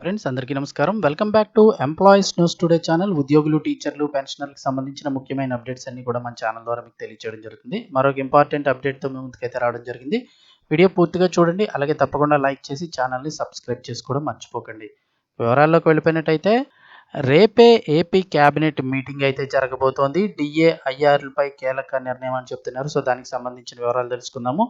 Friends అందరికీ నమస్కారం. Welcome back to employees news today channel ఉద్యోగులు టీచర్లు పెన్షనర్లకు సంబంధించిన ముఖ్యమైన అప్డేట్స్ అన్ని కూడా మన ఛానల్ ద్వారా మీకు తెలియజేయడం జరుగుతుంది. మరొక ఇంపార్టెంట్ అప్డేట్తో మేము ముందుకైతే రావడం జరిగింది. వీడియో పూర్తిగా చూడండి. అలాగే తప్పకుండా లైక్ చేసి ఛానల్ని సబ్స్క్రైబ్ చేసుకోవడం మర్చిపోకండి. వివరాల్లోకి వెళ్ళిపోయినట్టయితే రేపే ఏపీ క్యాబినెట్ మీటింగ్ అయితే జరగబోతోంది. డిఏ ఐఆర్లపై కీలక నిర్ణయం అని చెప్తున్నారు. సో దానికి సంబంధించిన వివరాలు తెలుసుకుందాము.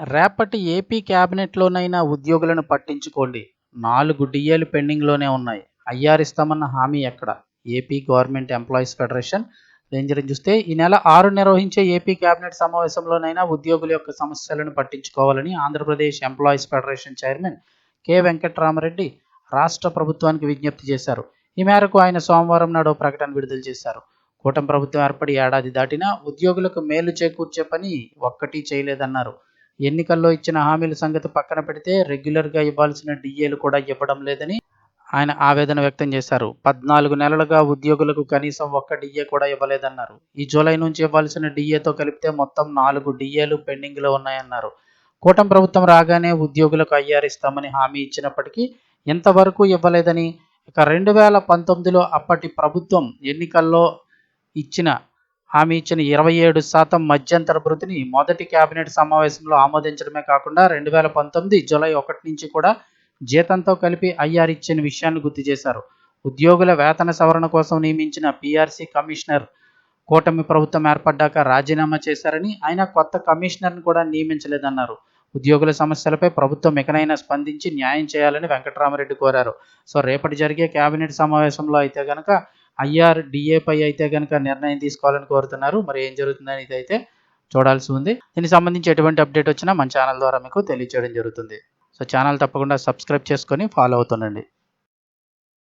రేపటి ఏపీ క్యాబినెట్లోనైనా ఉద్యోగులను పట్టించుకోండి. నాలుగు డిఏలు పెండింగ్లోనే ఉన్నాయి. ఐఆర్ ఇస్తామన్న హామీ ఎక్కడ? A P government employees federation? Ranger చూస్తే ఈ నెల ఆరు నిర్వహించే ఏపీ కేబినెట్ సమావేశంలోనైనా ఉద్యోగుల యొక్క సమస్యలను పట్టించుకోవాలని Andhra Pradesh employees federation chairman K Venkatrama Reddy రాష్ట్ర ప్రభుత్వానికి విజ్ఞప్తి చేశారు. ఈ మేరకు ఆయన సోమవారం నాడు ప్రకటన విడుదల చేశారు. కూటమి ప్రభుత్వం ఏర్పడి ఏడాది దాటినా ఉద్యోగులకు మేలు చేకూర్చే పని ఒక్కటి చేయలేదన్నారు. ఎన్నికల్లో ఇచ్చిన హామీల సంగతి పక్కన పెడితే రెగ్యులర్గా ఇవ్వాల్సిన డిఏలు కూడా ఇవ్వడం లేదని ఆయన ఆవేదన వ్యక్తం చేశారు. పద్నాలుగు నెలలుగా ఉద్యోగులకు కనీసం ఒక్క డిఏ కూడా ఇవ్వలేదన్నారు. ఈ జూలై నుంచి ఇవ్వాల్సిన డిఏతో కలిపితే మొత్తం నాలుగు డిఏలు పెండింగ్లో ఉన్నాయన్నారు. కూటమి ప్రభుత్వం రాగానే ఉద్యోగులకు అయ్యారిస్తామని ఇస్తామని హామీ ఇచ్చినప్పటికీ ఎంతవరకు ఇవ్వలేదని ఇక రెండు వేల పంతొమ్మిదిలో అప్పటి ప్రభుత్వం ఎన్నికల్లో ఇచ్చిన హామీ ఇచ్చిన ఇరవై ఏడు శాతం మధ్యంతర భృతిని మొదటి కేబినెట్ సమావేశంలో ఆమోదించడమే కాకుండా రెండు వేల పంతొమ్మిది జూలై ఒకటి నుంచి కూడా జీతంతో కలిపి ఐఆర్ ఇచ్చిన విషయాన్ని గుర్తు చేశారు. ఉద్యోగుల వేతన సవరణ కోసం నియమించిన పీఆర్సీ కమిషనర్ కూటమి ప్రభుత్వం ఏర్పడ్డాక రాజీనామా చేశారని ఆయన కొత్త కమిషనర్ను కూడా నియమించలేదన్నారు. ఉద్యోగుల సమస్యలపై ప్రభుత్వం ఎకనైనా స్పందించి న్యాయం చేయాలని వెంకటరామరెడ్డి కోరారు. సో రేపటి జరిగే కేబినెట్ సమావేశంలో అయితే కనుక ఐఆర్డిఏపై అయితే కనుక నిర్ణయం తీసుకోవాలని కోరుతున్నారు. మరి ఏం జరుగుతుందని ఇదైతే చూడాల్సి ఉంది. దీనికి సంబంధించి ఎటువంటి అప్డేట్ వచ్చినా మన ఛానల్ ద్వారా మీకు తెలియజేయడం జరుగుతుంది. సో ఛానల్ తప్పకుండా సబ్స్క్రైబ్ చేసుకొని ఫాలో అవుతుండండి.